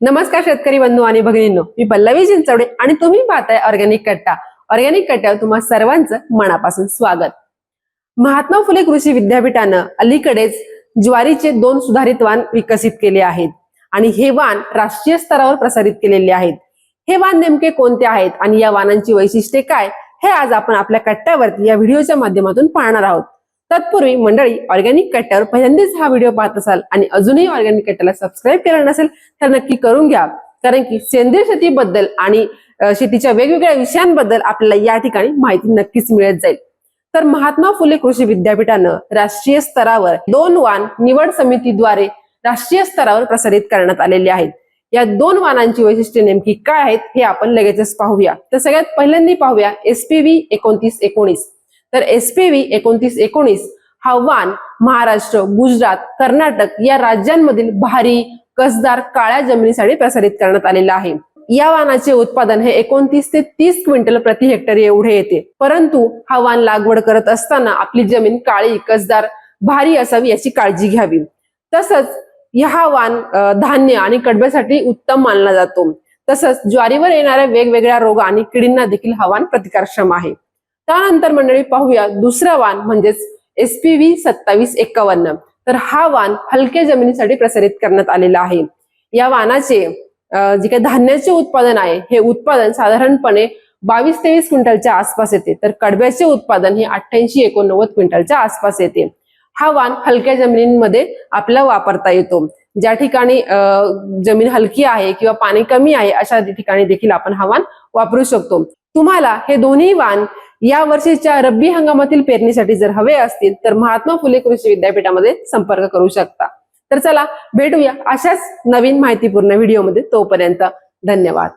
नमस्कार शेतकरी बंधू आणि भगिनींनो मी पल्लवी चिंचवडे आणि तुम्ही पाहताय ऑर्गॅनिक कट्टा. ऑर्गॅनिक कट्ट्यावर तुम्हा सर्वांचं मनापासून स्वागत. महात्मा फुले कृषी विद्यापीठानं अलीकडेच ज्वारीचे दोन सुधारित वाण विकसित केले आहेत आणि हे वाण राष्ट्रीय स्तरावर प्रसारित केलेले आहेत. हे वाण नेमके कोणते आहेत आणि या वाणांची वैशिष्ट्ये काय हे आज आपण आपल्या कट्ट्यावरती या व्हिडिओच्या माध्यमातून पाहणार आहोत. तत्पूर्वी मंडळी ऑर्गॅनिक कट्ट्यावर पहिल्यांदाच हा व्हिडिओ पाहत असाल आणि अजूनही ऑर्गॅनिक कट्ट्याला सबस्क्राईब केला नसेल तर नक्की करून घ्या. कारण की सेंद्रिय शेतीबद्दल आणि शेतीच्या वेगवेगळ्या विषयांबद्दल आपल्याला या ठिकाणी माहिती नक्कीच मिळत जाईल. तर महात्मा फुले कृषी विद्यापीठानं राष्ट्रीय स्तरावर दोन वाण निवड समितीद्वारे राष्ट्रीय स्तरावर प्रसारित करण्यात आलेले आहेत. या दोन वाहनांची वैशिष्ट्ये नेमकी काय आहेत हे आपण लगेचच पाहूया. तर सगळ्यात पहिल्यांदा पाहूया एसपीव्ही एकोणतीस एकोणीस. तर एसपीव्ही एकोणतीस एकोणीस हा वाण महाराष्ट्र गुजरात कर्नाटक या राज्यांमधील भारी कसदार काळ्या जमिनीसाठी प्रसारित करण्यात आलेला आहे. या वाणाचे उत्पादन हे एकोणतीस ते तीस क्विंटल प्रति हेक्टर एवढे येते. परंतु हा वाण लागवड करत असताना आपली जमीन काळी कसदार भारी असावी याची काळजी घ्यावी. तसंच हा वाण धान्य आणि कडब्यासाठी उत्तम मानला जातो. तसंच ज्वारीवर येणाऱ्या वेगवेगळ्या रोग आणि किडींना देखील हवान प्रतिकारक्षम आहे. त्यानंतर मंडळी पाहूया दुसरा वाण म्हणजेच एसपीव्ही सत्तावीस एक्कावन्न. तर हा वाण हलक्या जमिनीसाठी प्रसारित करण्यात आलेला आहे. या वाणाचे जे काही धान्याचे उत्पादन आहे हे उत्पादन साधारणपणे बावीस तेवीस क्विंटलच्या आसपास येते. तर कडब्याचे उत्पादन हे अठ्ठ्याऐंशी एकोणनव्वद क्विंटलच्या आसपास येते. हा वाण हलक्या जमिनींमध्ये आपला वापरता येतो. ज्या ठिकाणी जमीन हलकी आहे किंवा पाणी कमी आहे अशा ठिकाणी देखील आपण हा वाण वापरू शकतो. तुम्हाला हे दोन्ही वाण या वर्षीच्या रब्बी हंगामातील पेरणीसाठी जर हवे असतील तर महात्मा फुले कृषी विद्यापीठामध्ये संपर्क करू शकता. तर चला भेटूया अशाच नवीन माहितीपूर्ण व्हिडिओमध्ये तोपर्यंत धन्यवाद.